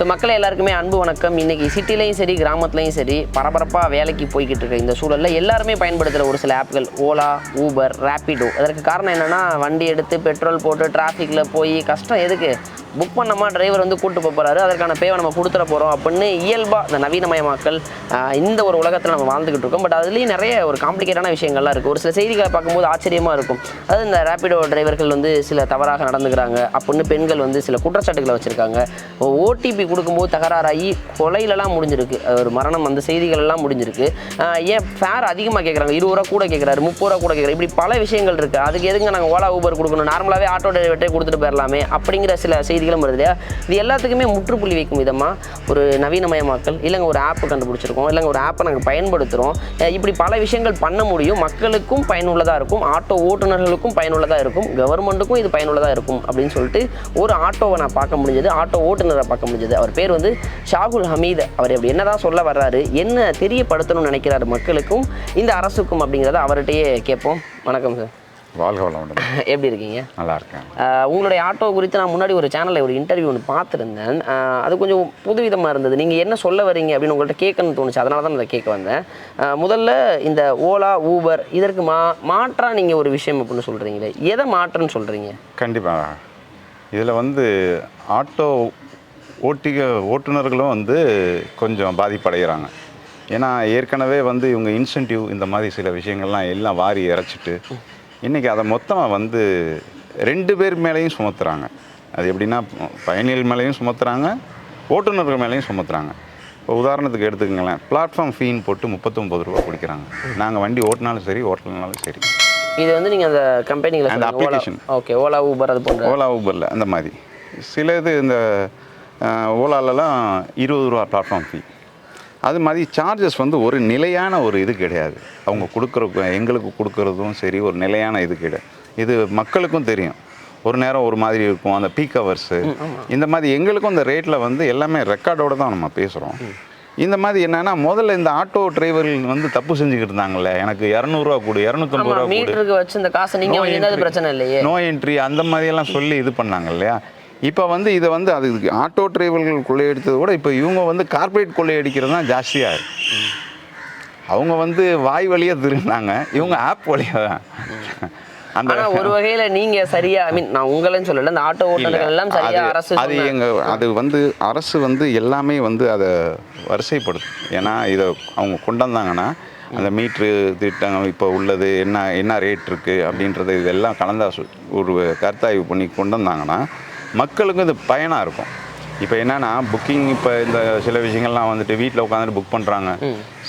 So மக்கள் எல்லாருக்குமே அன்பு வணக்கம் இன்னைக்கு சிட்டிலையும் சரி கிராமத்துலையும் சரி பரபரப்பாக வேலைக்கு போய்கிட்டு இருக்க இந்த சூழலில் எல்லாருமே பயன்படுத்துகிற ஒரு சில ஆப்கள் ஓலா ஊபர் ரேப்பிடோ அதற்கு காரணம் என்னென்னா வண்டி எடுத்து பெட்ரோல் போட்டு டிராஃபிக்கில் போய் கஷ்டம் எதுக்கு புக் பண்ணமா டிரைவர் வந்து கூட்டு போகிறாரு அதற்கான பேவை நம்ம கொடுத்துட போகிறோம் அப்படின்னு இயல்பாக இந்த நவீனமயமாக்கல் இந்த ஒரு உலகத்தில் நம்ம வாழ்ந்துக்கிட்டு இருக்கோம் பட் அதுலேயும் நிறைய ஒரு காம்ப்ளிகேட்டான விஷயங்கள்லாம் இருக்குது ஒரு சில செய்திகளை பார்க்கும்போது ஆச்சரியமாக இருக்கும் அதாவது இந்த ரேப்பிடோ டிரைவர்கள் வந்து சில தவறாக நடந்துக்கிறாங்க அப்படின்னு பெண்கள் வந்து சில குற்றச்சாட்டுகளை வச்சுருக்காங்க ஓடிபி கொடுக்கும்போது தகராறாகி கொலையிலலாம் முடிஞ்சிருக்கு. ஒரு மரணம் அந்த செய்திகளெல்லாம் முடிஞ்சிருக்கு. ஏன் ஃபேர் அதிகமாக கேட்குறாங்க இருபது ரூபா கூட கேட்குறாரு முப்பது ரூபா கூட கேட்குறாரு இப்படி பல விஷயங்கள் இருக்குது அதுக்கு எதுங்க நாங்கள் ஓலா ஊபர் கொடுக்கணும்? நார்மலாகவே ஆட்டோ டிரைவர்ட்டே கொடுத்துட்டு போயிடலாமே அப்படிங்கிற சில செய்திகளும் வருது இல்லையா? இது எல்லாத்துக்குமே முற்றுப்புள்ளி வைக்கும் விதமாக ஒரு நவீனமயமாக்கல் இல்லைங்க ஒரு ஆப்பு கண்டுபிடிச்சிருக்கோம் இல்லைங்க ஒரு ஆப்பை நாங்கள் பயன்படுத்துகிறோம் இப்படி பல விஷயங்கள் பண்ண முடியும். மக்களுக்கும் பயனுள்ளதாக இருக்கும். ஆட்டோ ஓட்டுநர்களுக்கும் பயனுள்ளதாக இருக்கும். கவர்மெண்ட்டுக்கும் இது பயனுள்ளதாக இருக்கும் அப்படின்னு சொல்லிட்டு ஒரு ஆட்டோவை நான் பார்க்க முடிஞ்சது. ஆட்டோ ஓட்டுநரை பார்க்க முடிஞ்சது. அவர் பேர் வந்து ஷாகுல் ஹமீத். அவர் அப்படி என்னதான் சொல்ல வர்றாரு என்ன தெரியப்படுத்தணும்னு நினைக்கிறாரு மக்களுக்கும் இந்த அரசுக்கும் அப்படிங்கிறத அவர்கிட்டயே கேட்போம். வணக்கம் சார். வாழ்க வளமுடன் எப்படி இருக்கீங்க? நல்லா இருக்கேன். உங்களுடைய ஆட்டோ குறித்து நான் முன்னாடி ஒரு சேனலில் ஒரு இன்டர்வியூ ஒன்று பார்த்துருந்தேன். அது கொஞ்சம் புதுவிதமாக இருந்தது. நீங்கள் என்ன சொல்ல வரீங்க அப்படின்னு உங்கள்கிட்ட கேட்கணும்னு தோணுச்சு. அதனால தான் நான் அதை கேட்க வந்தேன். முதல்ல இந்த ஓலா ஊபர் இதற்கு மா மாற்றா நீங்கள் ஒரு விஷயம் அப்படின்னு சொல்கிறீங்களே எதை மாற்றன்னு சொல்கிறீங்க கண்டிப்பாக இதில் வந்து ஆட்டோ ஓட்டிக ஓட்டுநர்களும் வந்து கொஞ்சம் பாதிப்படைகிறாங்க. ஏன்னா ஏற்கனவே வந்து இவங்க இன்சென்டிவ் இந்த மாதிரி சில விஷயங்கள்லாம் எல்லாம் வாரி இறைச்சிட்டு இன்றைக்கி அதை மொத்தமாக வந்து ரெண்டு பேர் மேலேயும் சுமத்துறாங்க. அது எப்படின்னா பயணிகள் மேலேயும் சுமத்துறாங்க ஓட்டுநர்கள் மேலேயும் சுமத்துறாங்க. இப்போ உதாரணத்துக்கு எடுத்துக்கங்களேன் பிளாட்ஃபார்ம் ஃபீன் போட்டு முப்பத்தொம்பது ரூபா பிடிக்கிறாங்க நாங்கள் வண்டி ஓட்டினாலும் சரி ஓட்டலனாலும் சரி. இது வந்து நீங்கள் அந்த கம்பெனிகளை அந்த application. ஓகே ஓலா ஊபர் அது போன்ற. ஓலா ஊபரில் அந்த மாதிரி. சில இது இந்த ஓலாலலாம் இருபது ரூபா பிளாட்ஃபார்ம் ஃபீ அது மாதிரி சார்ஜஸ் வந்து ஒரு நிலையான ஒரு இது கிடையாது. அவங்க கொடுக்குற எங்களுக்கு கொடுக்குறதும் சரி ஒரு நிலையான இது கிடையாது. இது மக்களுக்கும் தெரியும். ஒரு நேரம் ஒரு மாதிரி இருக்கும் அந்த பீக் ஹவர்ஸு இந்த மாதிரி எங்களுக்கும் இந்த ரேட்டில் வந்து எல்லாமே ரெக்கார்டோட தான் நம்ம பேசுகிறோம் இந்த மாதிரி என்னன்னா முதல்ல இந்த ஆட்டோ டிரைவர்கள் வந்து தப்பு செஞ்சுக்கிட்டு இருந்தாங்கல்ல எனக்கு இரநூறுவா கொடு இரநூத்தம்பது ரூபா மீட்டருக்கு வச்சு இந்த காசை நீங்கள் பிரச்சனை இல்லையே. நோ என்ட்ரி அந்த மாதிரியெல்லாம் சொல்லி இது பண்ணாங்க இல்லையா? இப்போ வந்து இதை வந்து அது ஆட்டோ டிரைவர்கள் கொள்ளையடித்ததை விட இப்போ இவங்க வந்து கார்ப்பரேட் கொள்ளையடிக்கிறது தான் ஜாஸ்தியாக இருக்கு. அவங்க வந்து வாய் வழியாக திருந்தாங்க இவங்க ஆப் வழியாக தான் அந்த ஆனா ஒரு வகையில நீங்க சரியா ஐ மீன் நான் உங்களைன்னு சொல்லல இந்த ஆட்டோ ஓட்டுநர்கள் எல்லாம் சரியா அரசு அது எங்க அது வந்து அரசு வந்து எல்லாமே வந்து அதை வரிசைப்படுத்தும் ஏன்னா இதை அவங்க கொண்டு வந்தாங்கன்னா அந்த மீட்ரு திட்டம் இப்போ உள்ளது என்ன என்ன ரேட் இருக்குது அப்படின்றது இதெல்லாம் கலந்தா ஒரு கருத்தாய்வு பண்ணி கொண்டு வந்தாங்கன்னா மக்களுக்கும் இது பயனாக இருக்கும். இப்போ என்னன்னா புக்கிங் இப்போ இந்த சில விஷயங்கள்லாம் வந்துட்டு வீட்டில் உட்காந்துட்டு புக் பண்ணுறாங்க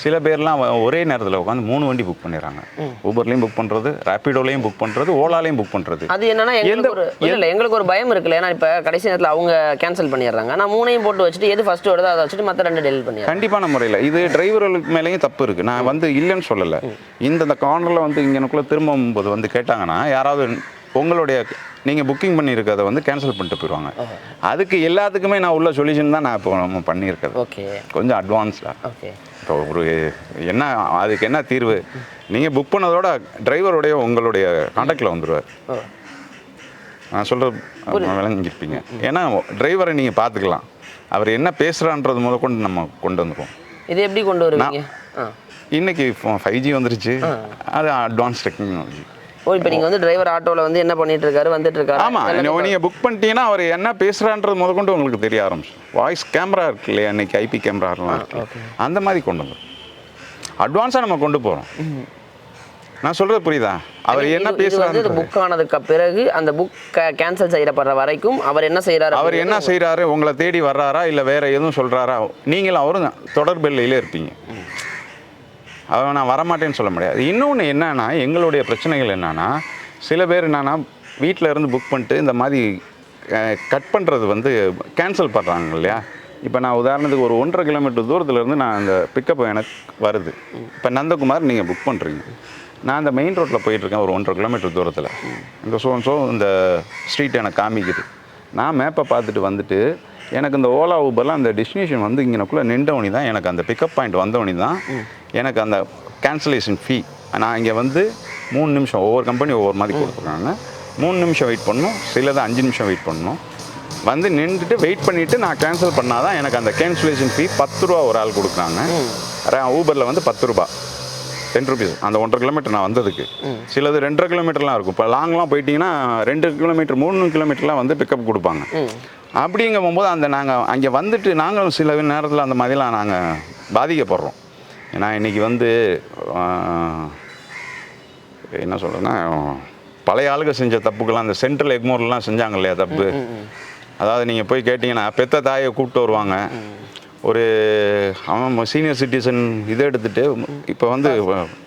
சில பேர்லாம் ஒரே நேரத்தில் உட்காந்து மூணு வண்டி புக் பண்ணிடுறாங்க. ஊபர்லேயும் புக் பண்ணுறது ரேப்பிடோலையும் புக் பண்ணுறது ஓலாலையும் புக் பண்ணுறது அது என்னன்னா எங்களுக்கு ஒரு இல்ல எங்களுக்கு ஒரு பயம் இருக்குல்ல. ஏன்னா இப்ப கடைசி நேரத்துல அவங்க கேன்சல் பண்ணிடுறாங்க. நான் மூணையும் போட்டு வச்சுட்டு எது ஃபர்ஸ்ட் வருதோ அதை வச்சுட்டு மத்த ரெண்டு டெலிட் பண்ணிடுறேன் கண்டிப்பான முறையில். இது டிரைவர்களுக்கு மேலேயும் தப்பு இருக்குது நான் வந்து இல்லைன்னு சொல்லலை. இந்த இந்த கார்னரில் வந்து இங்கனக்குள்ளே திரும்பும்போது வந்து கேட்டாங்கன்னா யாராவது உங்களுடைய நீங்கள் புக்கிங் பண்ணியிருக்கிறத வந்து கேன்சல் பண்ணிட்டு போயிடுவாங்க. அதுக்கு எல்லாத்துக்குமே நான் உள்ள சொல்யூஷன் தான் நான் இப்போ நம்ம பண்ணியிருக்கிறது. ஓகே. கொஞ்சம் அட்வான்ஸ்டாக ஓகே. இப்போ ஒரு என்ன அதுக்கு என்ன தீர்வு? நீங்கள் புக் பண்ணதோட டிரைவருடைய உங்களுடைய காண்டாக்டில் வந்துடுவார் நான் சொல்கிறது விளங்கிருப்பீங்க ஏன்னா டிரைவரை நீங்கள் பார்த்துக்கலாம். அவர் என்ன பேசுகிறான்றது முத கொண்டு நம்ம கொண்டு வந்துருவோம். இது எப்படி கொண்டு வருவீங்க? இன்னைக்கு ஃபைவ் ஜி வந்துருச்சு. அது அட்வான்ஸ் டெக்னாலஜி ஓ இப்போ நீங்க வந்து டிரைவர் ஆட்டோல வந்து என்ன பண்ணிட்டு இருக்காரு வந்துட்டு இருக்காரு ஆமாம் நீங்கள் புக் பண்ணிட்டீங்கன்னா அவர் என்ன பேசுகிறான்றது முதற்கொண்டு உங்களுக்கு தெரிய ஆரம்பிச்சு வாய்ஸ் கேமரா இருக்கு இல்லையா இன்னைக்கு ஐபி கேமராலாம் இருக்கு. அந்த மாதிரி கொண்டு வந்துடும் அட்வான்ஸாக நம்ம கொண்டு போகிறோம் நான் சொல்கிறது புரியுதா? அவர் என்ன பேசுகிறாரு புக் ஆனதுக்கு பிறகு அந்த புக் கேன்சல் செய்யப்படுற வரைக்கும் அவர் என்ன செய்யறாரு அவர் என்ன செய்கிறாரு உங்களை தேடி வர்றாரா இல்லை வேற எதுவும் சொல்கிறாரா நீங்களும் அவரும் தொடர்பெல்லையிலே இருப்பீங்க. அவன் நான் வரமாட்டேன்னு சொல்ல முடியாது. இன்னொன்று என்னென்னா எங்களுடைய பிரச்சனைகள் என்னென்னா சில பேர் என்னென்னா வீட்டில் இருந்து புக் பண்ணிட்டு இந்த மாதிரி கட் பண்ணுறது வந்து கேன்சல் பண்ணுறாங்க இல்லையா? இப்போ நான் உதாரணத்துக்கு ஒரு ஒன்றரை கிலோமீட்டர் தூரத்துலேருந்து நான் அந்த பிக்கப் எனக்கு வருது. இப்போ நந்தகுமார் நீங்கள் புக் பண்ணுறீங்க நான் அந்த மெயின் ரோட்டில் போயிட்டுருக்கேன் ஒரு ஒன்றரை கிலோமீட்டர் தூரத்தில். இந்த ஸோ ஸோ இந்த ஸ்ட்ரீட் எனக்கு காமிக்குது. நான் மேப்பை பார்த்துட்டு வந்துட்டு எனக்கு இந்த ஓலா ஊபர்லாம் அந்த டெஸ்டினேஷன் வந்து இங்கனக்குள்ளே நின்றவனி தான் எனக்கு அந்த பிக்கப் பாயிண்ட் வந்தவனி தான் எனக்கு அந்த கேன்சலேஷன் ஃபீ நான் இங்கே வந்து மூணு நிமிஷம் ஒவ்வொரு கம்பெனி ஒவ்வொரு மாதிரி கொடுத்துருக்காங்க. மூணு நிமிஷம் வெயிட் பண்ணணும் சிலது அஞ்சு நிமிஷம் வெயிட் பண்ணணும். வந்து நின்றுட்டு வெயிட் பண்ணிவிட்டு நான் கேன்சல் பண்ணாதான் எனக்கு அந்த கேன்சலேஷன் ஃபீ பத்து ரூபா ஒரு ஆள் கொடுக்குறாங்க. ஊபரில் வந்து பத்து ரூபா. டென் ருபீஸ் அந்த ஒன்றரை கிலோமீட்டர் நான் வந்ததுக்கு. சிலது ரெண்டரை கிலோமீட்டர்லாம் இருக்கும். இப்போ லாங்லாம் போயிட்டீங்கன்னா ரெண்டு கிலோமீட்டர் மூணு கிலோமீட்டர்லாம் வந்து பிக்கப் கொடுப்பாங்க. அப்படிங்கும் போது அந்த நாங்கள் அங்கே வந்துட்டு நாங்களும் சில நேரத்தில் அந்த மாதிரிலாம் நாங்கள் பாதிக்கப்படுறோம். ஏன்னா இன்றைக்கி வந்து என்ன சொல்கிறேன்னா பழைய ஆளுங்க செஞ்ச தப்புக்கெல்லாம் அந்த சென்ட்ரல் எக்மோர்லாம் செஞ்சாங்க இல்லையா தப்பு? அதாவது நீங்கள் போய் கேட்டிங்கன்னா பெத்த தாயை கூப்பிட்டு வருவாங்க. ஒரு அவன் சீனியர் சிட்டிசன் இதை எடுத்துட்டு இப்போ வந்து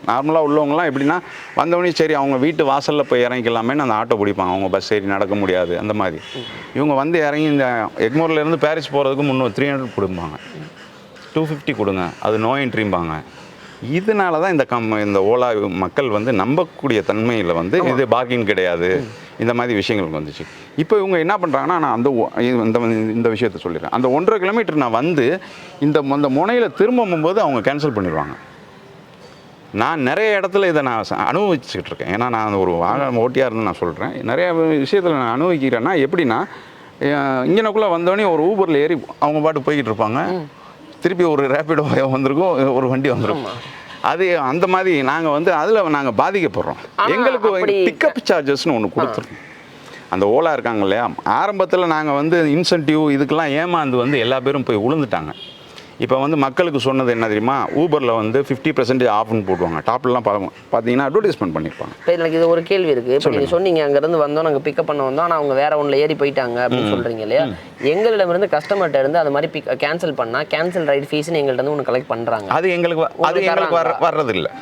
நார்மலாக உள்ளவங்களாம் எப்படின்னா வந்தவொடனே சரி அவங்க வீட்டு வாசலில் போய் இறங்கிக்கலாமேன்னு அந்த ஆட்டோ பிடிப்பாங்க. அவங்க பஸ் ஏறி நடக்க முடியாது அந்த மாதிரி. இவங்க வந்து இறங்கி இந்த எக்மோர்லேருந்து பாரிஸ் போகிறதுக்கு முன்னூறு த்ரீ ஹண்ட்ரட் கொடுப்பாங்க டூ ஃபிஃப்டி கொடுங்க. அது நோ என்ட்ரிம்பாங்க இதனால தான் இந்த கம் இந்த ஓலா மக்கள் வந்து நம்பக்கூடிய தன்மையில் வந்து இது பார்க்கிங் கிடையாது. இந்த மாதிரி விஷயங்களுக்கு வந்துச்சு. இப்போ இவங்க என்ன பண்ணுறாங்கன்னா நான் அந்த இந்த இந்த விஷயத்த சொல்லிடுறேன். அந்த ஒன்றரை கிலோமீட்டர் நான் வந்து இந்த அந்த முனையில் திரும்பும்போது அவங்க கேன்சல் பண்ணிடுவாங்க. நான் நிறைய இடத்துல இதை நான் அனுபவிச்சுக்கிட்டு இருக்கேன். ஏன்னா நான் ஒரு வாகனம் ஓட்டியாக இருந்து நான் சொல்கிறேன் நிறைய விஷயத்தில் நான் அனுபவிக்கிறேன்னா எப்படின்னா இங்கனக்குள்ளே வந்தோடனே ஒரு ஊபரில் ஏறி அவங்க பாட்டு போய்கிட்டு இருப்பாங்க. திருப்பி ஒரு ரேப்பிடோ வந்திருக்கும் ஒரு வண்டி வந்திருக்கும். அது அந்த மாதிரி நாங்கள் வந்து அதில் நாங்கள் பாதிக்கப்படுறோம். எங்களுக்கு பிக்கப் சார்ஜஸ்னு ஒன்று கொடுத்துருக்கோம். அந்த ஓலா இருக்காங்க இல்லையா? ஆரம்பத்தில் நாங்கள் வந்து இன்சென்டிவ் இதுக்கெல்லாம் ஏமாந்து வந்து எல்லா பேரும் போய் விழுந்துட்டாங்க இப்போ வந்து மக்களுக்கு சொன்னது என்ன தெரியுமா? ஊபரில் வந்து ஃபிஃப்டி பர்சன்டேஜ் ஆஃப்னு போடுவாங்க. டாப்லலாம் பார்த்தீங்கன்னா அட்வர்டைஸ்மெண்ட் பண்ணியிருப்பாங்க. இப்போ எனக்கு இது ஒரு கேள்வி இருக்கு. இப்போ நீங்க சொன்னீங்க அங்கேருந்து வந்தோம் நாங்கள் பிக்கப் பண்ண வந்தோம் ஆனால் அவங்க வேற ஒன்றில் ஏறி போயிட்டாங்க அப்படின்னு சொல்றீங்க இல்லையா? எங்களிடமிருந்து கஸ்டமர்கிட்ட இருந்து அது மாதிரி பிக் கேன்சல் பண்ணா கேன்சல் ரைட் ஃபீஸ்னு எங்கள்கிட்ட இருந்து ஒன்று கலெக்ட் பண்றாங்க. அது எங்களுக்கு அது எங்களுக்கு வர? வர்றதில்லை.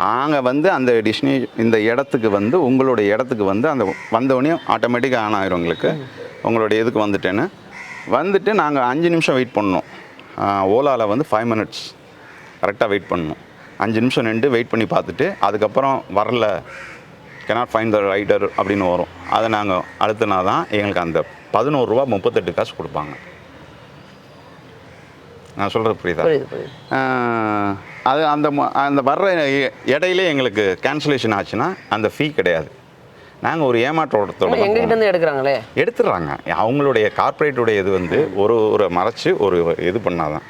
நாங்கள் வந்து அந்த டிஸ்னி இந்த இடத்துக்கு வந்து உங்களுடைய இடத்துக்கு வந்து அந்த வந்தவொடனே ஆட்டோமேட்டிக்காக ஆன் ஆயிரும் உங்களுக்கு உங்களுடைய இதுக்கு வந்துட்டேன்னு. வந்துட்டு நாங்கள் அஞ்சு நிமிஷம் வெயிட் பண்ணோம். ஓலாவில் வந்து ஃபைவ் மினிட்ஸ் கரெக்டாக வெயிட் பண்ணணும். அஞ்சு நிமிஷம் நின்று வெயிட் பண்ணி பார்த்துட்டு அதுக்கப்புறம் வரல. Cannot ஃபைன் த ரைடர் அப்படின்னு வரும். அதை நாங்கள் அழுத்தினா தான் எங்களுக்கு அந்த பதினோரு ரூபா முப்பத்தெட்டு காசு கொடுப்பாங்க. நான் சொல்கிறது புரியுதா? அது அந்த அந்த வர்ற இடையிலே எங்களுக்கு கேன்சலேஷன் ஆச்சுன்னா அந்த ஃபீ கிடையாது. நாங்கள் ஒரு ஏமாற்றத்தோட எங்ககிட்ட எடுக்கிறாங்களே? எடுத்துடுறாங்க. அவங்களுடைய கார்ப்பரேட்டுடைய இது வந்து ஒரு ஒரு மறைச்சு ஒரு இது பண்ணாதான்.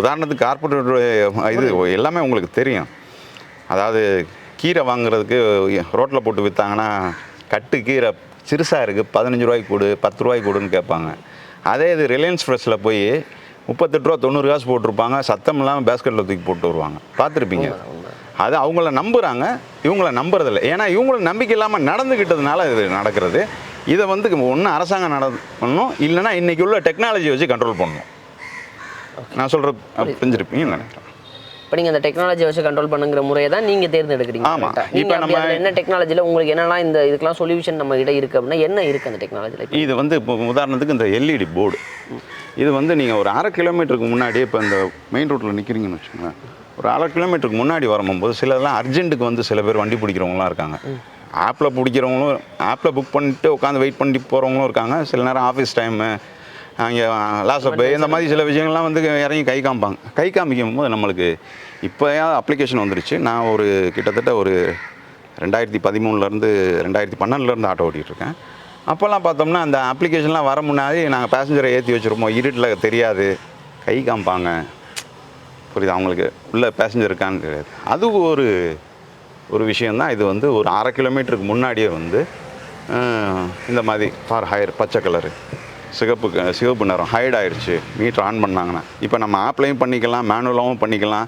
உதாரணத்துக்கு கார்ப்பரேட்டுடைய இது எல்லாமே உங்களுக்கு தெரியும். அதாவது கீரை வாங்குறதுக்கு ரோட்டில் போட்டு விற்றாங்கன்னா கட்டு கீரை சிறுசாக இருக்குது பதினஞ்சு ரூபாய்க்கு கொடு பத்து ரூபாய்க்கு கொடுன்னு கேட்பாங்க. அதே இது ரிலையன்ஸ் ஃப்ரெஷ்ஷில் போய் முப்பத்தெட்டு ரூபா தொண்ணூறு காசு போட்டிருப்பாங்க சத்தம் இல்லாமல் பேஸ்கெட்டில் தூக்கி போட்டு வருவாங்க. பார்த்துருப்பீங்க. அது அவங்கள நம்புகிறாங்க இவங்கள நம்புறதில்ல. ஏன்னா இவங்களுக்கு நம்பிக்கை இல்லாமல் நடந்துக்கிட்டதுனால இது நடக்கிறது. இதை வந்து ஒன்று அரசாங்கம் நட பண்ணணும் இல்லைன்னா இன்றைக்கி உள்ள டெக்னாலஜி வச்சு கண்ட்ரோல் பண்ணணும். நான் சொல்கிறது புரிஞ்சிருப்பீங்கன்னு நினைக்கிறேன் இப்போ நீங்க அந்த டெக்னாலஜி வச்சு கண்ட்ரோல் பண்ணுங்கிற முறையை தான் நீங்க தேர்ந்தெடுக்கிறீங்க. ஆமா. correct ஆ? நீங்க இப்ப நம்ம- என்ன டெக்னாலஜில உங்களுக்கு என்னெல்லாம் இந்த இதுக்கெல்லாம் சொல்யூஷன் நம்ம கிட்ட இருக்கு அப்படின்னா என்ன இருக்கு அந்த டெக்னாலஜில இது வந்து இப்போ உதாரணத்துக்கு இந்த எல்இடி போர்டு இது வந்து நீங்கள் ஒரு அரை கிலோமீட்டருக்கு முன்னாடியே இப்போ இந்த மெயின் ரோட்டில் நிற்கிறீங்கன்னு வச்சுக்கோங்களேன். ஒரு அரை கிலோமீட்டருக்கு முன்னாடி வரும்போது சிலர்லாம் அர்ஜென்ட்டுக்கு வந்து சில பேர் வண்டி பிடிக்கிறவங்களாம் இருக்காங்க. ஆப்பில் பிடிக்கிறவங்களும் ஆப்பில் புக் பண்ணிட்டு உட்காந்து வெயிட் பண்ணி போகிறவங்களும் இருக்காங்க. சில நேரம் ஆஃபீஸ் டைமு அங்கே லாஸ்அப் இந்த மாதிரி சில விஷயங்கள்லாம் வந்து இறங்கி கை காமிப்பாங்க கை காமிக்கும் போது நம்மளுக்கு இப்போ அப்ளிகேஷன் வந்துருச்சு. நான் ஒரு கிட்டத்தட்ட ஒரு ரெண்டாயிரத்தி பதிமூணுலேருந்து ரெண்டாயிரத்தி பன்னெண்டுலேருந்து ஆட்டோ ஓட்டிகிட்டு இருக்கேன். அப்போல்லாம் பார்த்தோம்னா அந்த அப்ளிகேஷன்லாம் வர முன்னாடி நாங்கள் பேசஞ்சரை ஏற்றி வச்சுருப்போம். இருட்டில் தெரியாது. கை காமிப்பாங்க புரியுது? அவங்களுக்கு உள்ளே பேசஞ்சர் இருக்கான்னு தெரியாது அது ஒரு ஒரு விஷயந்தான் இது வந்து ஒரு அரை கிலோமீட்டருக்கு முன்னாடியே வந்து இந்த மாதிரி ஃபார் ஹையர் பச்சை கலரு சிகப்பு சிவப்பு நிறம் ஹைட் ஆயிடுச்சு மீட்டர் ஆன் பண்ணாங்கன்னா. இப்போ நம்ம ஆப்லையும் பண்ணிக்கலாம் மேனுவலாகவும் பண்ணிக்கலாம்.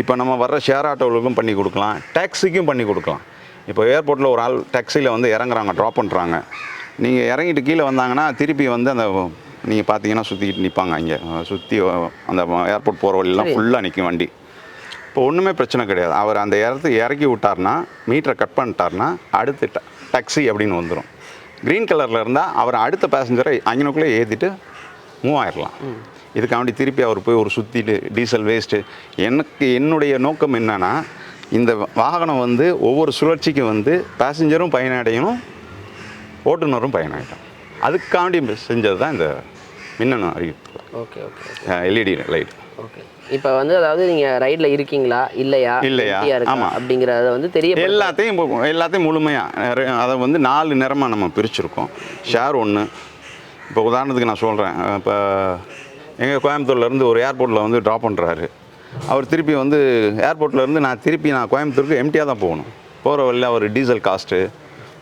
இப்போ நம்ம வர்ற ஷேர் ஆட்டோவுக்கும் பண்ணி கொடுக்கலாம். டாக்ஸிக்கும் பண்ணி கொடுக்கலாம். இப்போ ஏர்போர்ட்டில் ஒரு ஆள் டாக்ஸியில் வந்து இறங்குறாங்க ட்ராப் பண்ணுறாங்க நீங்கள் இறங்கிட்டு கீழே வந்தாங்கன்னா திருப்பி வந்து அந்த நீங்கள் பார்த்தீங்கன்னா சுற்றிக்கிட்டு நிற்பாங்க இங்கே. சுற்றி அந்த ஏர்போர்ட் போகிற வழியெல்லாம் ஃபுல்லாக நிற்கும் வண்டி. இப்போ ஒன்றுமே பிரச்சனை கிடையாது. அவர் அந்த இடத்துக்கு இறக்கி விட்டார்னா மீட்டரை கட் பண்ணிட்டார்னா அடுத்து டாக்ஸி அப்படின்னு வந்துடும் க்ரீன் கலரில் இருந்தால் அவர் அடுத்த பேசஞ்சரை அங்கனுக்குள்ளே ஏற்றிட்டு மூவ் ஆயிடலாம் இதுக்காண்டி திருப்பி அவர் போய் ஒரு சுற்றிட்டு டீசல் வேஸ்ட்டு எனக்கு என்னுடைய நோக்கம் என்னன்னா இந்த வாகனம் வந்து ஒவ்வொரு சுழற்சிக்கும் வந்து பேசஞ்சரும் பயனடையணும் ஓட்டுநரும் பயனடையணும். அதுக்காண்டி செஞ்சது தான் இந்த மின்னணு அறிவிப்பு. Okay okay LED light okay. இப்போ வந்து அதாவது நீங்க ரைட்ல இருக்கீங்களா? இல்லையா? இல்லையா? empty-ஆ இருக்கா? ஆமா. அப்படிங்கறத வந்து தெரிய எல்லாத்தையும் எல்லாத்தையும் முழுமையாக அதை வந்து நாலு நிறமாக நம்ம பிரிச்சிருக்கோம். ஷேர் ஒன்று இப்போ உதாரணத்துக்கு நான் சொல்கிறேன் இப்போ எங்கள் கோயம்புத்தூர்லேருந்து ஒரு ஏர்போர்ட்டில் வந்து ட்ராப் பண்ணுறாரு அவர் திருப்பி வந்து ஏர்போர்ட்லேருந்து நான் திருப்பி நான் கோயம்புத்தூருக்கு எம்டியாக தான் போகணும். போகிற வழியில் அவர் டீசல் காஸ்ட்டு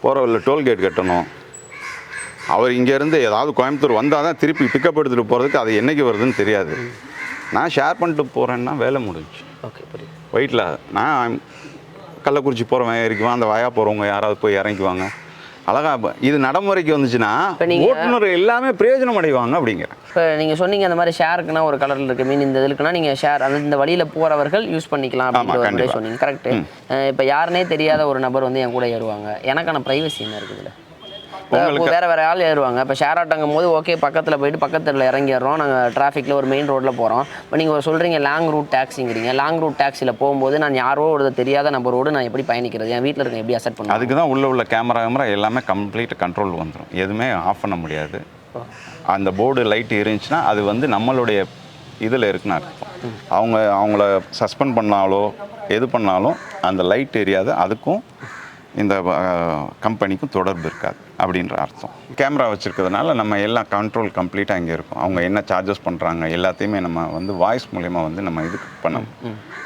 போகிற வழியில் டோல்கேட் கட்டணும். அவர் இங்கேருந்து ஏதாவது கோயம்புத்தூர் வந்தால் தான் திருப்பி பிக்கப் எடுத்துகிட்டு போகிறதுக்கு அது என்னைக்கு வருதுன்னு தெரியாது. நான் ஷேர் பண்ணிட்டு போகிறேன்னா வேலை முடிஞ்சுச்சு. ஓகே வெயிட்டில் நான் கள்ளக்குறிச்சி போகிறவன் இறக்குவான் அந்த வயா போகிறவங்க யாராவது போய் இறங்கிக்குவாங்க. அழகா இது நடைமுறைக்கு வந்துச்சுன்னா ஓட்டுநர் எல்லாமே பிரயோஜனம் அடைவாங்க அப்படிங்கிறேன். இப்போ நீங்கள் சொன்னீங்க அந்த மாதிரி ஷேருக்குன்னா ஒரு கலரில் இருக்குது மீன் இந்த இதுக்குன்னா நீங்கள் ஷேர் அது இந்த வழியில் போகிறவர்கள் யூஸ் பண்ணிக்கலாம் அப்படின்ற. சொன்னீங்க. கரெக்டு இப்போ யாருனே தெரியாத ஒரு நபர் வந்து என் கூட ஏறுவாங்க. எனக்கான ப்ரைவசி என்ன இருக்குதுல்ல வேற வேற ஆள் ஏறுவாங்க. இப்போ ஷேர் ஆட்டங்கும் போது ஓகே பக்கத்தில் போயிட்டு பக்கத்தில் இறங்கிடுறோம். நாங்கள் டிராஃபிக்கில் ஒரு மெயின் ரோட்டில் போகிறோம் இப்போ நீங்கள் சொல்கிறீங்க லாங் ரூட் டாக்ஸிங்கிறீங்க லாங் ரூட் டாக்ஸியில் போகும்போது நான் யாரோ ஒரு தெரியாத நபரோடு நான் எப்படி பயணிக்கிறது? என் வீட்டில் இருக்க எப்படி அசெட் பண்ணுவேன் அதுக்கு தான் உள்ள உள்ள கேமரா கேமரா எல்லாமே கம்ப்ளீட் கண்ட்ரோல் வந்துடும் எதுவுமே ஆஃப் பண்ண முடியாது. அந்த போர்டு லைட் இருந்துச்சுன்னா அது வந்து நம்மளுடைய இதில் இருக்குன்னு அர்த்தம். அவங்க அவங்கள சஸ்பெண்ட் பண்ணாலோ எது பண்ணாலும் அந்த லைட் எரியாது அதுக்கும் இந்த கம்பெனிக்கும் தொடர்பு இருக்காது அப்படின்ற அர்த்தம். கேமரா வச்சுருக்கிறதுனால நம்ம எல்லாம் கண்ட்ரோல் கம்ப்ளீட்டாக இங்கே இருக்கும். அவங்க என்ன சார்ஜஸ் பண்ணுறாங்க எல்லாத்தையுமே நம்ம வந்து வாய்ஸ் மூலயமா வந்து நம்ம இது பண்ணணும்.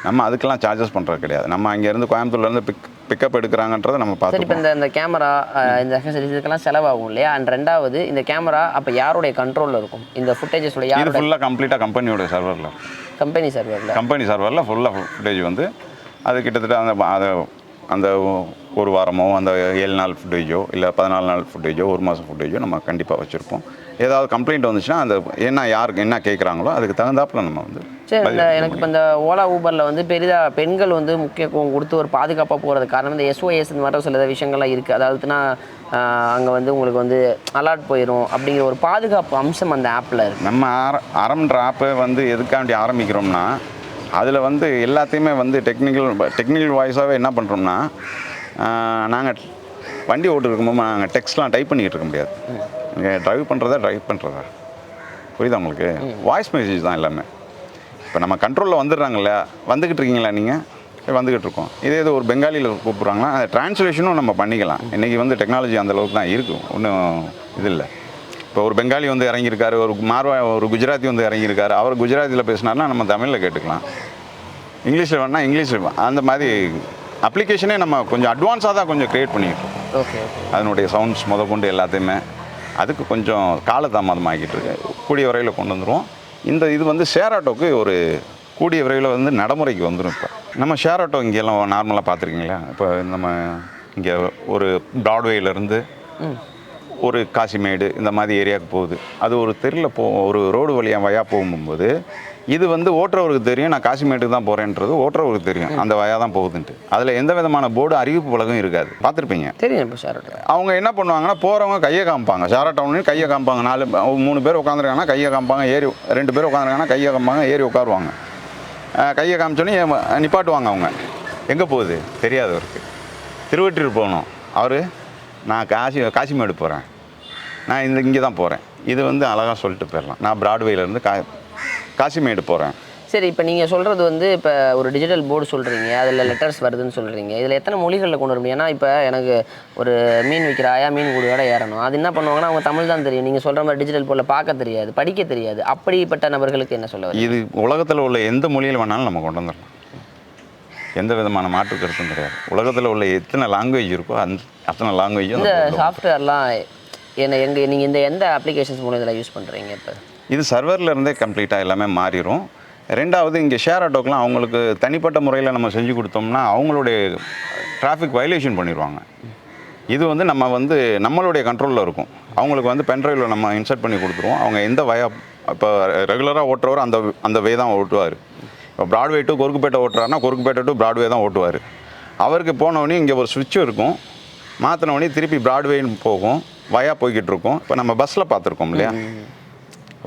நம்ம அதுக்கெல்லாம் சார்ஜஸ் பண்ணுறது கிடையாது. நம்ம அங்கேருந்து கோயம்புத்தூர்லேருந்து பிக் பிக்கப் எடுக்கிறாங்கன்றதை நம்ம பார்த்து இப்போ இந்த இந்த கேமரா இந்த இதுக்கெல்லாம் செலவாகும் இல்லையா? அண்ட் ரெண்டாவது இந்த கேமரா அப்போ யாருடைய கண்ட்ரோலில் இருக்கும்? இந்த ஃபுட்டேஜஸோட இது யாரோட ஃபுல்லாக கம்ப்ளீட்டாக கம்பெனியோட சர்வரில் கம்பெனி சர்வரில் கம்பெனி சர்வரில் ஃபுல்லாக ஃபுட்டேஜ் வந்து அது கிட்டத்தட்ட அந்த அதை அந்த ஒரு வாரமோ அந்த ஏழு நாள் ஃபுட்டேஜோ இல்லை பதினாலு நாள் ஃபுட்டேஜோ ஒரு மாதம் ஃபுட்டேஜோ நம்ம கண்டிப்பாக வச்சுருப்போம். ஏதாவது கம்ப்ளைண்ட் வந்துச்சுன்னா அந்த என்ன யாருக்கு என்ன கேட்குறாங்களோ அதுக்கு தகுந்தாப்புல நம்ம வந்து சரி இந்த எனக்கு இப்போ இந்த ஓலா ஊபரில் வந்து பெரிதாக பெண்கள் வந்து முக்கியத்துவம் கொடுத்து ஒரு பாதுகாப்பாக போகிறது காரணம் இந்த எஸ்ஓஎஸ் இந்த மாதிரி சில விஷயங்கள்லாம் இருக்குது அதாவதுனா அங்கே வந்து உங்களுக்கு வந்து அலர்ட் போயிடும் அப்படிங்கிற ஒரு பாதுகாப்பு அம்சம் அந்த ஆப்பில் இருக்குது நம்ம ஆர அரம்ன்ற ஆப்பை வந்து எதுக்காண்டி ஆரம்பிக்கிறோம்னா அதில் வந்து எல்லாத்தையுமே வந்து டெக்னிக்கல் டெக்னிக்கல் வாய்ஸாகவே என்ன பண்ணுறோம்னா நாங்கள் வண்டி ஓட்டுருக்கும்போது நாங்கள் டெக்ஸ்ட்லாம் டைப் பண்ணிக்கிட்டு இருக்க முடியாது. நீங்கள் ட்ரைவ் பண்ணுறதா ட்ரைவ் பண்ணுறதா புரியுதா உங்களுக்கு? வாய்ஸ் மெசேஜ் தான் எல்லாமே. இப்போ நம்ம கண்ட்ரோலில் வந்துடுறாங்கல்ல வந்துக்கிட்டு இருக்கீங்களா நீங்கள் வந்துக்கிட்டு இருக்கோம். இதே இது ஒரு பெங்காலியில் கூப்பிட்றாங்கன்னா அந்த ட்ரான்ஸ்லேஷனும் நம்ம பண்ணிக்கலாம். இன்றைக்கி வந்து டெக்னாலஜி அந்தளவுக்கு தான் இருக்கும் ஒன்றும் இது இல்லை. இப்போ ஒரு பெங்காலி வந்து இறங்கியிருக்காரு ஒரு மார்வா ஒரு குஜராத்தி வந்து இறங்கியிருக்காரு அவர் குஜராத்தியில் பேசினார்னா நம்ம தமிழில் கேட்டுக்கலாம். இங்கிலீஷில் வேணால் இங்கிலீஷில் அந்த மாதிரி அப்ளிகேஷனே நம்ம கொஞ்சம் அட்வான்ஸாக தான் கொஞ்சம் க்ரியேட் பண்ணியிருக்கோம். ஓகே அதனுடைய சவுண்ட்ஸ் முத கொண்டு எல்லாத்தையுமே. அதுக்கு கொஞ்சம் காலதாமதம் ஆகிட்டு இருக்கு கூடிய விரைவில் கொண்டு வந்துடுவோம் இந்த இது வந்து ஷேர் ஆட்டோக்கு ஒரு கூடிய விரைவில் வந்து நடைமுறைக்கு வந்துடும் இப்போ. நம்ம ஷேர் ஆட்டோ இங்கெல்லாம் நார்மலாக பார்த்துருக்கீங்களா? இப்போ நம்ம இங்கே ஒரு ப்ராட்வேலேருந்து ஒரு காசிமேடு இந்த மாதிரி ஏரியாவுக்கு போகுது. அது ஒரு தெருவில் போ ஒரு ரோடு வழியாக வயா போகும்போது இது வந்து ஓட்டுறவருக்கு தெரியும் நான் காசிமேட்டுக்கு தான் போகிறேன்றது ஓட்டுறவருக்கு தெரியும். அந்த வயா தான் போகுதுன்ட்டு. அதில் எந்த விதமான போர்டு அறிவிப்பு பலகம் இருக்காது. பார்த்துருப்பீங்க? தெரியும் இப்போ ஷேர் ஆட்டோ அவங்க என்ன பண்ணுவாங்கன்னா போகிறவங்க கையை காமிப்பாங்க. ஷாரா டவுன்லையும் கையை காமிப்பாங்க. நாலு மூணு பேர் உட்காந்துருக்காங்கன்னா கையை காமிப்பாங்க ஏறி ரெண்டு பேர் உட்காந்துருக்காங்கன்னா கையை காமிப்பாங்க ஏறி உட்காருவாங்க. கையை காமிச்சோன்னே நிப்பாட்டுவாங்க அவங்க. எங்கே போகுது? தெரியாது அவருக்கு திருவற்றியூர் போகணும். அவர்? நான் காசி காசிமேடு போகிறேன் நான் இந்த இங்கே தான் போகிறேன் இது வந்து அழகாக சொல்லிட்டு போயிடலாம் நான் பிராட்வேலேருந்து கா காசிமேடு போகிறேன் சரி இப்போ நீங்கள் சொல்கிறது வந்து இப்போ ஒரு டிஜிட்டல் போர்டு சொல்கிறீங்க அதில் லெட்டர்ஸ் வருதுன்னு சொல்கிறீங்க இதில் எத்தனை மொழிகளில் கொண்டு வர முடியும்? ஏன்னா இப்போ எனக்கு ஒரு மீன் விற்கிற ஆயா மீன் கூடையோட ஏறணும். அது என்ன பண்ணுவாங்கன்னா அவங்க தமிழ் தான் தெரியும். நீங்கள் சொல்கிற மாதிரி டிஜிட்டல் போர்டில் பார்க்க தெரியாது படிக்க தெரியாது. அப்படிப்பட்ட நபர்களுக்கு என்ன சொல்ல இது உலகத்தில் உள்ள எந்த மொழியில் வேணாலும் நம்ம கொண்டு வந்துடலாம் எந்த விதமான மாற்று கருத்தும் கிடையாது. உலகத்தில் உள்ள எத்தனை லாங்குவேஜ் இருக்கோ அந்த அத்தனை லாங்குவேஜும் இந்த சாஃப்ட்வேர்லாம் என்ன எங்கே நீங்கள் இந்த எந்த அப்ளிகேஷன்ஸ் மூலம் இதில் யூஸ் பண்ணுறீங்க இப்போ? இது சர்வரில் இருந்தே கம்ப்ளீட்டாக எல்லாமே மாறிடும் ரெண்டாவது இங்கே ஷேர் ஆட்டோக்கெலாம் அவங்களுக்கு தனிப்பட்ட முறையில் நம்ம செஞ்சு கொடுத்தோம்னா அவங்களுடைய டிராஃபிக் வயலேஷன் பண்ணிடுவாங்க இது வந்து நம்ம வந்து நம்மளுடைய கண்ட்ரோலில் இருக்கும். அவங்களுக்கு வந்து பென்ட்ரைவில் நம்ம இன்சர்ட் பண்ணி கொடுத்துருவோம். அவங்க எந்த வயா இப்போ ரெகுலராக ஓட்டுறவர் அந்த அந்த வே தான் ஓட்டுவார். இப்போ ப்ராட்வே டு கொருக்குப்பேட்டை ஓட்டுறாருன்னா கொருக்குப்பேட்டை டு ப்ராட்வே தான் ஓட்டுவார். அவருக்கு போனவொடனே இங்கே ஒரு சுவிட்ச் இருக்கும். மாற்றினோடனே திருப்பி ப்ராட்வேன்னு போகும். வயா போய்கிட்டு இருக்கும். இப்போ நம்ம பஸ்ஸில் பார்த்துருக்கோம் இல்லையா?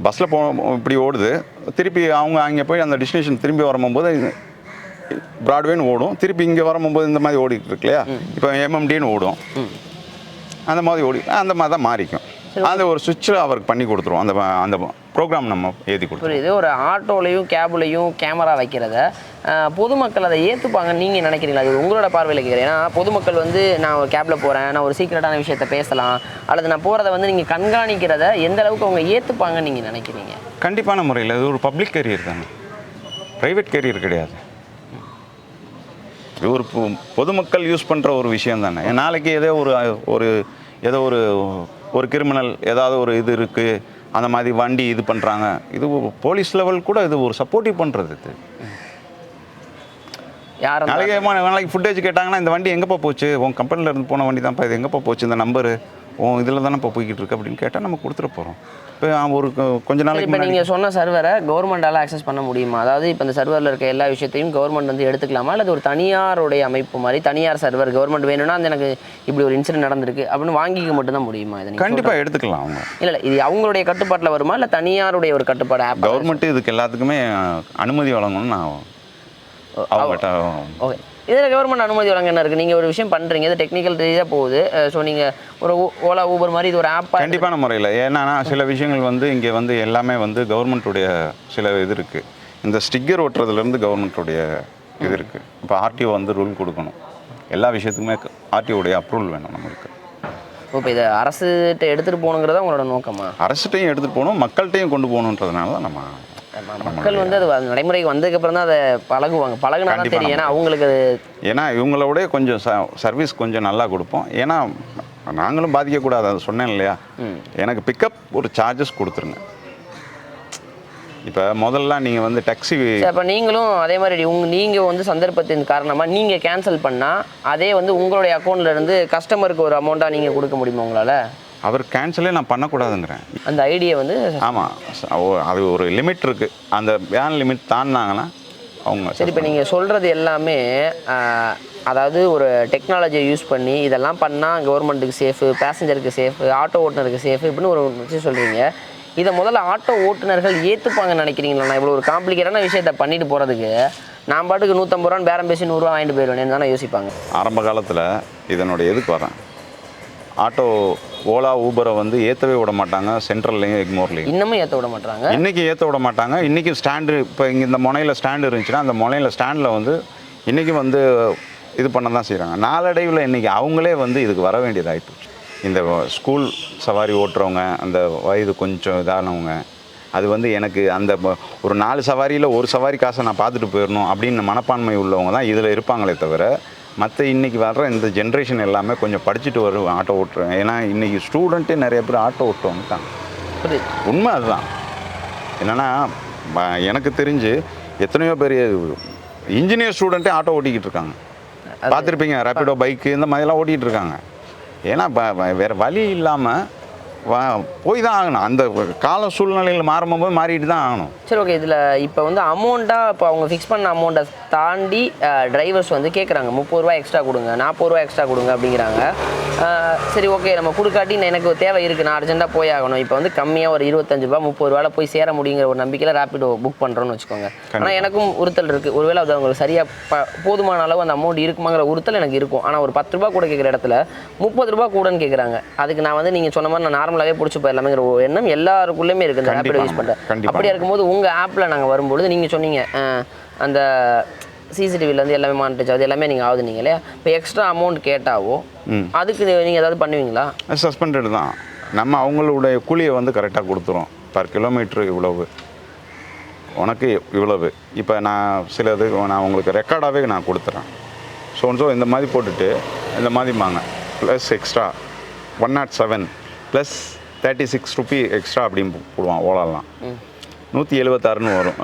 பஸ்ஸில் போ இப்படி ஓடுது. திருப்பி அவங்க அங்கே போய் அந்த டெஸ்டினேஷன் திரும்பி வரும்போது ப்ராட்வேன்னு ஓடும். திருப்பி இங்கே வரும்போது இந்த மாதிரி ஓடிட்டு இருக்கு இல்லையா? இப்போ எம்எம்டின்னு ஓடும். அந்த மாதிரி ஓடி அந்த மாதிரி தான் மாறிக்கும். அந்த ஒரு சுவிட்சில் அவருக்கு பண்ணி கொடுத்துருவோம். அந்த அந்த ப்ரோக்ராம் நம்ம ஏற்றி கொடுத்துருவோம். புரியுது. ஒரு ஆட்டோலையும் கேபுலையும் கேமரா வைக்கிறத பொதுமக்கள் அதை ஏற்றுப்பாங்கன்னு நீங்கள் நினைக்கிறீங்களா? இது உங்களோட பார்வையில் கேட்குறேன் ஏன்னா பொதுமக்கள் வந்து நான் ஒரு கேபில் போகிறேன் நான் ஒரு சீக்ரெட்டான விஷயத்த பேசலாம் அல்லது நான் போகிறத வந்து நீங்கள் கண்காணிக்கிறத எந்த அளவுக்கு அவங்க ஏற்றுப்பாங்கன்னு நீங்கள் நினைக்கிறீங்க? கண்டிப்பான முறையில். இது ஒரு பப்ளிக் கேரியர் தானே. ப்ரைவேட் கேரியர் கிடையாது. இது ஒரு பொ- பொதுமக்கள் யூஸ் பண்ணுற ஒரு விஷயம் தானே. நாளைக்கு ஏதோ ஒரு ஒரு ஏதோ ஒரு ஒரு கிரிமினல் ஏதாவது ஒரு இது இருக்குது அந்த மாதிரி வண்டி இது பண்ணுறாங்க இது போலீஸ் லெவல் கூட இது ஒரு சப்போர்ட்டிவ் பண்ணுறது இது. யார் நாளைக்கு ஃபுட்டேஜ் கேட்டாங்கன்னா இந்த வண்டி எங்கேப்பா போச்சு? உன் கம்பெனியில் இருந்து போன வண்டி தான்ப்பா இது எங்கேப்பா போச்சு இந்த நம்பரு உன் இதில் தானே இப்போ போய்கிட்டு இருக்கு அப்படின்னு கேட்டால் நம்ம கொடுத்துட போகிறோம் இப்போ ஒரு கொஞ்ச நாளைக்கு இப்போ நீங்கள் சொன்ன சர்வரை கவர்மெண்டால் ஆக்சஸ் பண்ண முடியுமா? அதாவது இப்போ இந்த சர்வரில் இருக்க எல்லா விஷயத்தையும் கவர்மெண்ட் வந்து எடுத்துக்கலாமா? அல்லது ஒரு தனியாருடைய அமைப்பு மாதிரி தனியார் சர்வர் கவர்மெண்ட் வேணும்னா அந்த எனக்கு இப்படி ஒரு இன்சிடென்ட் நடந்திருக்கு அப்படின்னு வாங்கிக்க மட்டும்தான் முடியுமா இதை கண்டிப்பாக எடுத்துக்கலாம் அவங்க. இல்லை இல்லை இது அவங்களுடைய கட்டுப்பாட்டில் வருமா? இல்லை தனியாருடைய ஒரு கட்டுப்பாடு ஆப் கவர்மெண்ட் இதுக்கு எல்லாத்துக்குமே அனுமதி வழங்கணும்னு நான் அவங்ககிட்ட ஓகே இதில் கவர்மெண்ட் அனுமதி வழங்க என்ன இருக்குது நீங்கள் ஒரு விஷயம் பண்ணுறீங்க இது டெக்னிக்கல் ரீதியாக போகுது. ஸோ நீங்கள் ஒரு ஓலா ஊபர் மாதிரி இது ஒரு ஆப்பாக கண்டிப்பான முறையில். ஏன்னா சில விஷயங்கள் வந்து இங்கே வந்து எல்லாமே வந்து கவர்மெண்ட்டுடைய சில இது இருக்குது இந்த ஸ்டிக்கர் ஒட்டுறதுலேருந்து கவர்மெண்ட்டுடைய இது இருக்குது இப்போ ஆர்டிஓ வந்து ரூல் கொடுக்கணும். எல்லா விஷயத்துக்குமே ஆர்டிஓடைய அப்ரூவல் வேணும் நம்மளுக்கு. இப்போ இதை அரசுகிட்ட எடுத்துகிட்டு போகணுங்கிறதா உங்களோட நோக்கமா? அரசுட்டையும் எடுத்துகிட்டு போகணும் மக்கள்கிட்டையும் கொண்டு போகணுன்றதுனால தான் நம்ம மக்கள் வந்து அது நடைமுறைக்கு வந்ததுக்கப்புறம் தான் அதை பழகுவாங்க. பழகுனா தான் தெரியும். ஏன்னா அவங்களுக்கு அது ஏன்னா இவங்களோட கொஞ்சம் ச சர்வீஸ் கொஞ்சம் நல்லா கொடுப்போம். ஏன்னா நாங்களும் பாதிக்கக்கூடாது. அது சொன்னேன் இல்லையா? எனக்கு பிக்கப் ஒரு சார்ஜஸ் கொடுத்துருங்க. இப்போ முதல்ல நீங்கள் வந்து டாக்ஸி அப்போ நீங்களும் அதே மாதிரி உங்க நீங்கள் வந்து சந்தர்ப்பத்தின் காரணமாக நீங்கள் கேன்சல் பண்ணால் அதே வந்து உங்களுடைய அக்கௌண்ட்ல இருந்து கஸ்டமருக்கு ஒரு அமௌண்ட்டாக நீங்கள் கொடுக்க முடியுமா உங்களால்? அவர் கேன்சலே நான் பண்ணக்கூடாதுங்கிறேன். அந்த ஐடியை வந்து ஆமாம் அது ஒரு லிமிட் இருக்குது அந்த வேன் லிமிட் தாண்டினாங்கன்னா அவங்க சரி இப்போ நீங்கள் சொல்கிறது எல்லாமே அதாவது ஒரு டெக்னாலஜியை யூஸ் பண்ணி இதெல்லாம் பண்ணால் கவர்மெண்ட்டுக்கு சேஃபு பேசஞ்சருக்கு சேஃபு ஆட்டோ ஓட்டுநருக்கு சேஃபு இப்படின்னு ஒரு விஷயம் சொல்கிறீங்க இதை முதல்ல ஆட்டோ ஓட்டுநர்கள் ஏற்றுப்பாங்கன்னு நினைக்கிறீங்களா? நான் இவ்வளோ ஒரு காம்ப்ளிகேட்டான விஷயத்தை பண்ணிட்டு போகிறதுக்கு நான் பாட்டுக்கு நூற்றம்பது ரூபா பேரம் பேசி நூறுரூவா வாங்கிட்டு போயிடுவேன் தானே யோசிப்பாங்க. ஆரம்ப காலத்தில் இதனுடைய எதுக்கு வரேன் ஆட்டோ ஓலா ஊபரை வந்து ஏற்றவே விட மாட்டாங்க சென்ட்ரல்லையும் எக்மோர்லையும். இன்னமும் ஏற்ற விட மாட்டாங்க இன்றைக்கி ஏற்ற விட மாட்டாங்க. இன்றைக்கி ஸ்டாண்டு இப்போ இங்கே இந்த முனையில் ஸ்டாண்டு இருந்துச்சுன்னா அந்த முனையில் ஸ்டாண்டில் வந்து இன்றைக்கி வந்து இது பண்ண தான் செய்கிறாங்க நாளடைவில் இன்றைக்கி அவங்களே வந்து இதுக்கு வர வேண்டியதாகிப்போச்சு இந்த ஸ்கூல் சவாரி ஓட்டுறவங்க அந்த வயது கொஞ்சம் இதானவங்க அது வந்து எனக்கு அந்த ஒரு நாலு சவாரியில் ஒரு சவாரி காசை நான் பார்த்துட்டு போயிடணும் அப்படின்னு மனப்பான்மை உள்ளவங்க தான் இதில் இருப்பாங்களே தவிர மற்ற இன்றைக்கி வர்ற இந்த ஜென்ரேஷன் எல்லாமே கொஞ்சம் படிச்சுட்டு வரும் ஆட்டோ ஓட்டுறேன். ஏன்னா இன்றைக்கி ஸ்டூடெண்ட்டே நிறைய பேர் ஆட்டோ ஓட்டுவாங்க தான் புரியுது உண்மை அதுதான். என்னன்னா எனக்கு தெரிஞ்சு எத்தனையோ பெரிய இன்ஜினியர் ஸ்டூடெண்ட்டே ஆட்டோ ஓட்டிக்கிட்டு இருக்காங்க. பார்த்துருப்பீங்க ரேப்பிடோ பைக்கு இந்த மாதிரிலாம் ஓட்டிகிட்டு இருக்காங்க. ஏன்னா வேற வழி இல்லாமல் போய் தான் ஆகணும். அந்த கால சூழ்நிலையில் மாறும்போது மாறிட்டு தான் ஆகணும். சரி ஓகே இதில் இப்போ வந்து அமௌண்ட்டாக இப்போ அவங்க ஃபிக்ஸ் பண்ண அமௌண்ட்டை தாண்டி டிரைவர்ஸ் வந்து கேட்குறாங்க முப்பது ரூபா எக்ஸ்ட்ரா கொடுங்க நாற்பது ரூபா எக்ஸ்ட்ரா கொடுங்க அப்படிங்கிறாங்க. சரி ஓகே நம்ம கொடுக்காட்டி நான் எனக்கு தேவை இருக்குது நான் அர்ஜென்ட்டாக போய் ஆகணும். இப்போ வந்து கம்மியாக ஒரு இருபத்தஞ்சு ரூபா முப்பது ரூபாயில் போய் சேர முடியுங்கிற ஒரு நம்பிக்கையில் ரேப்பிடோ புக் பண்ணுறோன்னு வச்சுக்கோங்க. ஆனால் எனக்கும் உறுத்தல் இருக்குது ஒருவேளை அது அவங்களுக்கு சரியாக ப போதுமான அளவு அந்த அமௌண்ட் இருக்குமாங்கிற உறுத்தல் எனக்கு இருக்கும். ஆனால் ஒரு பத்து ரூபா கூட கேட்குற இடத்துல முப்பது ரூபா கூடன்னு கேட்குறாங்க அதுக்கு நான் வந்து நீங்கள் சொன்ன மாதிரி நான் நார்மலாகவே பிடிச்சி போயிடலாமேங்கிற ஒரு எண்ணம் எல்லாருக்குள்ளேயுமே இருக்குது இந்த ரேப்பிடோ யூஸ் பண்ணுறேன். அப்படியா இருக்கும்போது உங்கள் ஆப்பில் நாங்கள் வரும்பொழுது நீங்கள் சொன்னீங்க அஹ், அந்த சிசிடிவிலேருந்து எல்லாமே மானிட்டேஜ் ஆகுது எல்லாமே நீங்கள் ஆகுது நீங்கள் இல்லையா? இப்போ எக்ஸ்ட்ரா அமௌண்ட் கேட்டாவோ அதுக்கு நீங்கள் ஏதாவது பண்ணுவீங்களா? சஸ்பெண்டட் தான். நம்ம அவங்களுடைய கூலியை வந்து கரெக்டாக கொடுத்துரும். பர் கிலோமீட்ரு இவ்வளவு. உனக்கு இவ்வளவு. இப்போ நான் சிலது நான் உங்களுக்கு ரெக்கார்டாகவே நான் கொடுத்துறேன். ஸோ ஸோ இந்த மாதிரி போட்டுட்டு இந்த மாதிரிமாங்க plus extra one nought seven plus thirty six rupee extra அப்படின்னு போடுவான் ஓலாலாம் நூற்றி எழுபத்தாறுன்னு வரும்.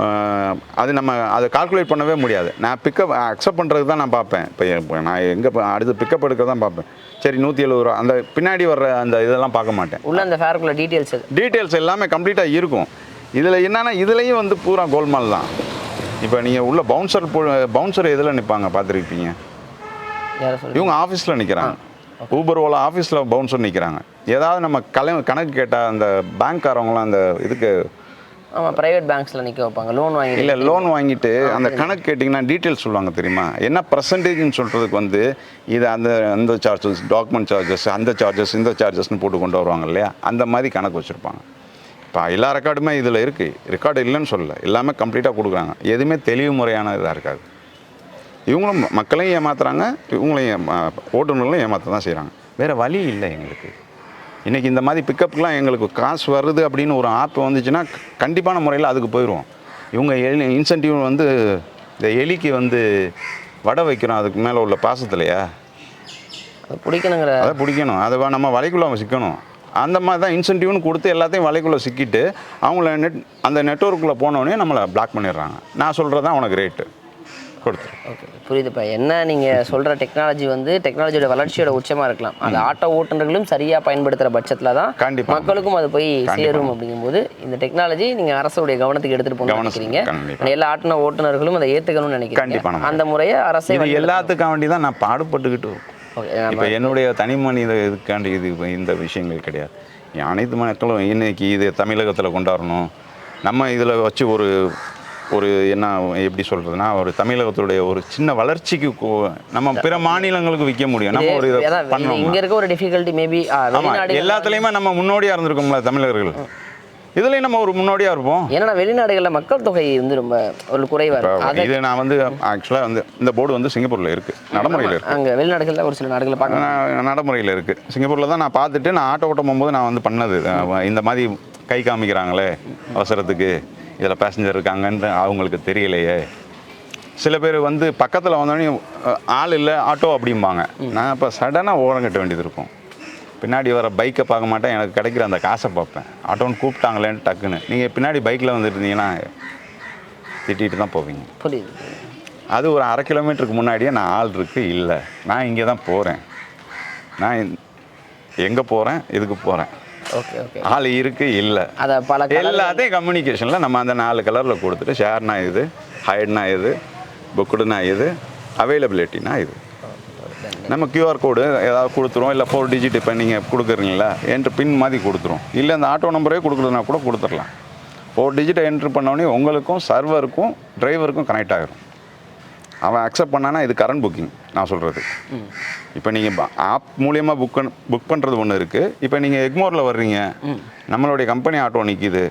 அது நம்ம அதை கால்குலேட் பண்ணவே முடியாது. நான் பிக்கப் அக்செப்ட் பண்ணுறதுக்கு தான் நான் பார்ப்பேன். இப்போ நான் எங்கே அடுத்து பிக்கப் எடுக்க தான் பார்ப்பேன். சரி நூற்றி எழுபது ரூபா. அந்த பின்னாடி வர்ற அந்த இதெல்லாம் பார்க்க மாட்டேன். உள்ள அந்த ஃபேருக்குள்ள டீட்டெயில்ஸ் டீட்டெயில்ஸ் எல்லாமே கம்ப்ளீட்டாக இருக்கும். இதில் என்னென்னா இதுலேயும் வந்து பூரா கோல்மால் தான். இப்போ நீங்கள் உள்ள பவுன்சர் பவுன்சர் எதில் நிற்பாங்க பார்த்துருப்பீங்க? இவங்க ஆஃபீஸில் நிற்கிறாங்க ஊபர் ஓலா ஆஃபீஸில் பவுன்சர் நிற்கிறாங்க ஏதாவது நம்ம கலை கணக்கு கேட்டால் அந்த பேங்க்காரவங்களாம் அந்த இதுக்கு ஆமாம் ப்ரைவேட் பேங்க்ஸில் நிற்க வைப்பாங்க. லோன் வாங்கி இல்லை லோன் வாங்கிட்டு அந்த கணக்கு கேட்டிங்கன்னா டீட்டெயில்ஸ் சொல்லுவாங்க தெரியுமா? என்ன பர்சன்டேஜ்னு சொல்கிறதுக்கு வந்து இது அந்த அந்த சார்ஜஸ் டாக்குமெண்ட் சார்ஜஸ் அந்த சார்ஜஸ் இந்த சார்ஜஸ்னு போட்டு கொண்டு வருவாங்க இல்லையா? அந்த மாதிரி கணக்கு வச்சுருப்பாங்க. இப்போ எல்லா ரெக்கார்டுமே இதில் இருக்குது ரெக்கார்டு இல்லைன்னு சொல்லல. எல்லாமே கம்ப்ளீட்டாக கொடுக்குறாங்க. எதுவுமே தெளிவு முறையான இதாக இருக்காது. இவங்களும் மக்களையும் ஏமாத்துறாங்க இவங்களையும் ஓட்டுநர்களும் ஏமாற்ற தான் செய்கிறாங்க வேறு வழி இல்லை எங்களுக்கு. இன்றைக்கி இந்த மாதிரி பிக்கப்புக்கெலாம் எங்களுக்கு காசு வருது அப்படின்னு ஒரு ஆப் வந்துச்சுன்னா கண்டிப்பான முறையில் அதுக்கு போயிடுவோம். இவங்க எலி இன்சென்டிவ் வந்து இந்த எலிக்கு வந்து வடை வைக்கிறோம் அதுக்கு மேலே உள்ள பாசத்துலையா? அது பிடிக்கணுங்கிற. அதை பிடிக்கணும். அதை நம்ம வலைக்குள்ள அவன் சிக்கணும். அந்த மாதிரி தான் இன்சென்டிவ்னு கொடுத்து எல்லாத்தையும் வலைக்குள்ளே சிக்கிட்டு அவங்கள நெட் அந்த நெட்ஒர்க்குள்ளே போனோடனே நம்மளை பிளாக் பண்ணிடுறாங்க. நான் சொல்கிறது தான் உனக்கு ரேட்டு கொடுத்துரு ஓகே புரியுதுப்பா. என்ன நீங்கள் சொல்கிற டெக்னாலஜி வந்து டெக்னாலஜியோட வளர்ச்சியோட உச்சமாக இருக்கலாம். அது ஆட்டோ ஓட்டுநர்களும் சரியாக பயன்படுத்துகிற பட்சத்தில் தான் கண்டிப்பா. மக்களுக்கும் அது போய் சேரும் அப்படிங்கும்போது இந்த டெக்னாலஜி நீங்கள் அரசுடைய கவனத்துக்கு எடுத்துகிட்டு போகணும்னு நினைக்கிறீங்க. எல்லா ஆட்டோ ஓட்டுநர்களும் அதை ஏற்றுக்கணும்னு நம்ம. அந்த முறையை அரசே எல்லாத்துக்காக வேண்டி தான் நான் பாடுபட்டுக்கிட்டு இப்போ என்னுடைய தனி மனித இதுக்காண்டி இது இந்த விஷயங்கள் கிடையாது. அனைத்து மக்களும் இன்னைக்கு இது தமிழகத்தில் கொண்டாடணும். நம்ம இதில் வச்சு ஒரு ஒரு என்ன எப்படி சொல்கிறதுனா ஒரு தமிழகத்துடைய ஒரு சின்ன வளர்ச்சிக்கு நம்ம பிற மாநிலங்களுக்கு விற்க முடியும். நம்ம ஒரு இதை பண்ணோம் இங்கே இருக்க ஒரு டிஃபிகல்ட்டி மேபி ஆமாம் எல்லாத்துலேயுமே நம்ம முன்னோடியாக இருந்திருக்கோம்ல தமிழர்கள். இதுலேயும் நம்ம ஒரு முன்னோடியாக இருப்போம். ஏன்னா வெளிநாடுகளில் மக்கள் தொகை வந்து ரொம்ப ஒரு குறைவாக இருக்கும் இது நான் வந்து ஆக்சுவலாக வந்து இந்த போர்டு வந்து சிங்கப்பூரில் இருக்குது நடைமுறையில் இருக்குது அங்கே வெளிநாடுகளில் ஒரு சில நாடுகளை பார்க்கலாம் நான் நடைமுறையில் இருக்குது சிங்கப்பூரில் தான் நான் பார்த்துட்டு நான் ஆட்டோ ஓட்டும் போகும்போது நான் வந்து பண்ணது. இந்த மாதிரி கை காமிக்கிறாங்களே அவசரத்துக்கு. இதில் பேசஞ்சர் இருக்காங்கன்னு அவங்களுக்கு தெரியலையே. சில பேர் வந்து பக்கத்தில் வந்தோடனே ஆள் இல்லை ஆட்டோ அப்படிம்பாங்க. நான் இப்போ சடனாக ஓரம் கட்ட வேண்டியது இருக்கும். பின்னாடி வர பைக்கை பார்க்க மாட்டேன் எனக்கு கிடைக்கிற அந்த காசை பார்ப்பேன். ஆட்டோன்னு கூப்பிட்டாங்களேன்னு டக்குன்னு. நீங்கள் பின்னாடி பைக்கில் வந்துருந்தீங்கன்னா திட்டிகிட்டு தான் போவீங்க. புரியுது. அது ஒரு அரை கிலோமீட்டருக்கு முன்னாடியே நான் ஆள் இருக்கு இல்லை. நான் இங்கே தான் போகிறேன் நான் எங்கே போகிறேன் இதுக்கு போகிறேன் ஓகே ஓகே ஆள் இருக்கு இல்லை. அதை பல எல்லாத்தையும் கம்யூனிகேஷனில் நம்ம அந்த நாலு கலரில் கொடுத்துட்டு ஷேர்னா இது ஹைட்னா இது புக்குடுனா இது அவைலபிலிட்டினா இது. நம்ம கியூஆர் கோடு ஏதாவது கொடுத்துரும் இல்லை ஃபோர் டிஜிட் இப்போ நீங்கள் கொடுக்குறீங்களா என்ட்ரு பின் மாதிரி கொடுத்துரும் இல்லை அந்த ஆட்டோ நம்பரே கொடுக்குறதுனா கூட கொடுத்துடலாம் ஃபோர் டிஜிட்டை என்ட்ரு பண்ணோடனே உங்களுக்கும் சர்வருக்கும் டிரைவருக்கும் கனெக்ட் ஆகிரும் அவன் அக்செப்ட் பண்ணானா இது கரண்ட் புக்கிங் நான் சொல்கிறது இப்போ நீங்கள் ஆப் மூலியமாக புக் புக் பண்ணுறது ஒன்று இருக்குது இப்போ நீங்கள் எக்மோரில் வர்றீங்க. நம்மளுடைய கம்பெனி ஆட்டோ நிற்கிது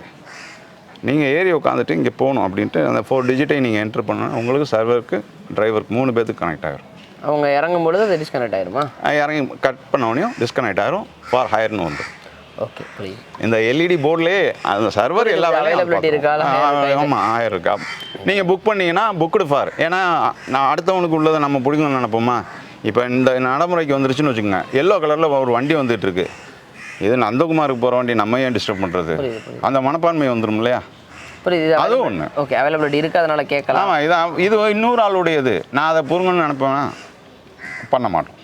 நீங்கள் ஏறி உட்காந்துட்டு இங்கே போகணும் அப்படின்ட்டு அந்த ஃபோர் டிஜிட்டை நீங்கள் என்ட்ரு பண்ணணும் உங்களுக்கு சர்வருக்கு டிரைவருக்கு மூணு பேத்துக்கு கனெக்ட் ஆகிரும் அவங்க இறங்கும் பொழுது அது டிஸ்கனெக்ட் ஆயிருமா? இறங்கி கட் பண்ணோடனையும் டிஸ்கனெக்ட் ஆகிரும் ஃபார் ஹையர்னு வந்து ஓகே இந்த எல்இடி போர்ட்லேயே அந்த சர்வர் எல்லா வேலையும் இருக்கா? ஆமாம் ஆயிரம் இருக்கா நீங்கள் புக் பண்ணீங்கன்னா புக்குடு ஃபார் ஏன்னா நான் அடுத்தவனுக்கு உள்ளதை நம்ம பிடிக்கணும்னு நினைப்போமா? இப்போ இந்த நடைமுறைக்கு வந்துருச்சுன்னு வச்சுக்கோங்க. எல்லோ கலரில் ஒரு வண்டி வந்துட்டு இருக்கு. இது நந்தகுமாருக்கு போகிற வண்டி நம்ம ஏன் டிஸ்டர்ப் பண்ணுறது அந்த மனப்பான்மை வந்துடும் இல்லையா? அதுவும் ஒன்று ஓகே அவைலபிலிட்டி இருக்கு? அதனால கேட்கலாம். ஆமாம் இது இது இன்னொரு ஆளுடையது. நான் அதை பொருங்கன்னு நினைப்பேன்? பண்ண மாட்டோம்.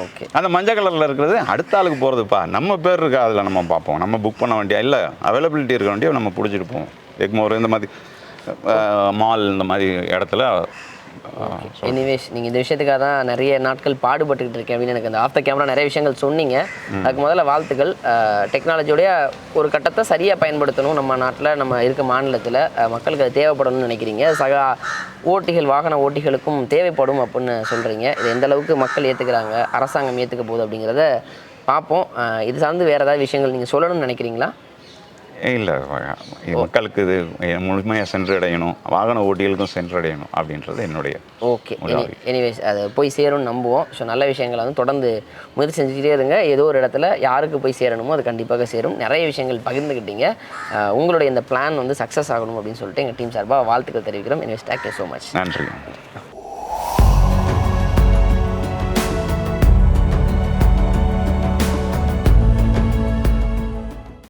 ஓகே அந்த மஞ்சள் கலரில் இருக்கிறது அடுத்த ஆளுக்கு போகிறதுப்பா நம்ம பேர் இருக்கா அதில் நம்ம பார்ப்போம். நம்ம புக் பண்ண வேண்டியா? இல்லை அவைலபிலிட்டி இருக்க வேண்டிய நம்ம பிடிச்சிட்டு போவோம். எக்மோர் இந்த மாதிரி மால் இந்த மாதிரி இடத்துல எனிவேஸ் நீங்கள் இந்த விஷயத்துக்காக தான் நிறைய நாட்கள் பாடுபட்டுக்கிட்டு இருக்கேன் அப்படின்னு எனக்கு அந்த ஆஃப் த கேமரா நிறைய விஷயங்கள் சொன்னீங்க. அதுக்கு முதல்ல வாழ்த்துக்கள். டெக்னாலஜியோடைய ஒரு கட்டத்தை சரியாக பயன்படுத்தணும் நம்ம நாட்டில் நம்ம இருக்க மாநிலத்தில். மக்களுக்கு அது தேவைப்படணும்னு நினைக்கிறீங்க. சக ஓட்டிகள் வாகன ஓட்டிகளுக்கும் தேவைப்படும் அப்படின்னு சொல்கிறீங்க இது எந்த அளவுக்கு மக்கள் ஏற்றுக்கிறாங்க அரசாங்கம் ஏற்றுக்க போகுது அப்படிங்கிறத பார்ப்போம். இது சார்ந்து வேறு ஏதாவது விஷயங்கள் நீங்கள் சொல்லணும்னு நினைக்கிறீங்களா? இல்லை மக்களுக்கு இது முழுமையாக சென்றடையணும். வாகன ஓட்டிகளுக்கும் சென்றடையணும் அப்படின்றது என்னுடைய ஓகே. எனிவேஸ் அது போய் சேரும்னு நம்புவோம். ஸோ நல்ல விஷயங்களை வந்து தொடர்ந்து முயற்சி செஞ்சுக்கிட்டே இருங்க. ஏதோ ஒரு இடத்துல யாருக்கு போய் சேரணுமோ அது கண்டிப்பாக சேரும். நிறைய விஷயங்கள் பகிர்ந்துக்கிட்டீங்க. உங்களுடைய இந்த பிளான் வந்து சக்ஸஸ் ஆகணும் அப்படின்னு சொல்லிட்டு எங்கள் டீம் சார்பாக வாழ்த்துக்கள் தெரிவிக்கிறோம். எனிவேஸ் தேங்க்யூ ஸோ மச் நன்றி.